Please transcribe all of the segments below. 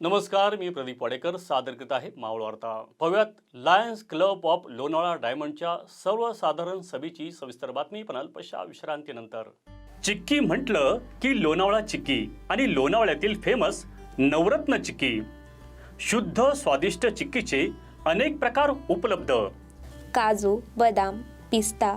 नमस्कार मी प्रदीप वाडेकर सादर करीत आहे मावळ वार्ता. पाहुयात लायन्स क्लब ऑफ लोणावळा डायमंडच्या सर्वसाधारण सभेची सविस्तर बातमी पण अल्पशा विश्रांतीनंतर. चिक्की म्हटलं की लोणावळा चिक्की आणि लोणावळ्यातील फेमस नवरत्न चिक्की. शुद्ध स्वादिष्ट चिक्कीचे अनेक प्रकार उपलब्ध. काजू बदाम पिस्ता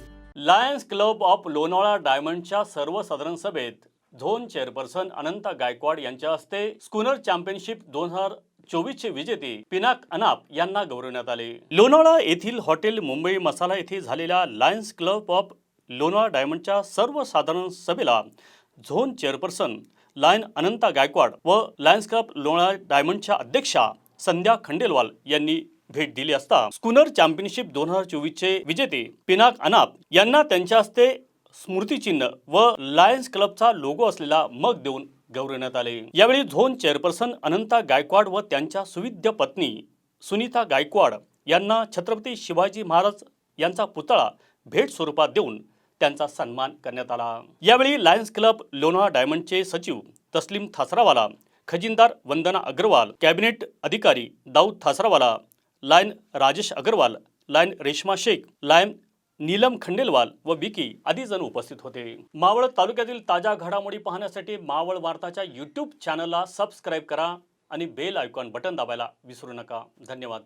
Lions Club of Lonavala डायमंडच्या सर्वसाधारण सभेत झोन चेअरपर्सन अनंता गायकवाड यांच्या हस्ते स्कूनर चॅम्पियनशिप दोन हजार चोवीसचे विजेते पिनाक अनाप यांना गौरवण्यात आले. लोणावळा येथील हॉटेल मुंबई मसाला येथे झालेल्या लायन्स क्लब ऑफ लोणावळा डायमंडच्या सर्वसाधारण सभेला zone chairperson lion Ananta Gaikwad व लायन्स क्लब लोणावळा डायमंडच्या अध्यक्षा संध्या खंडेलवाल यांनी भेट दिली असता स्कूनर चॅम्पियनशिप दोन हजार चोवीसचे विजेते पिनाक अनाप यांना त्यांच्या हस्ते स्मृतिचिन्ह व लायन्स क्लबचा लोगो असलेला मग देऊन गौरवण्यात आले. यावेळी झोन चेअरपर्सन अनंता गायकवाड व त्यांच्या सुविद्य पत्नी सुनीता गायकवाड यांना छत्रपती शिवाजी महाराज यांचा पुतळा भेट स्वरूपात देऊन त्यांचा सन्मान करण्यात आला. यावेळी लायन्स क्लब लोना डायमंडचे सचिव तस्लीम थासरावाला खजिनदार वंदना अग्रवाल कॅबिनेट अधिकारी Dawood Thasrawala lion Rajesh Agarwal lion Reshma Shaikh lion Neelam Khandelwal व विकी आदी जण उपस्थित होते. मावळ तालुक्यातील ताज्या घडामोडी पाहण्यासाठी मावळ वार्ताच्या यूट्यूब चॅनलला सबस्क्राईब करा आणि बेल आयकॉन बटन दाबायला विसरू नका. धन्यवाद.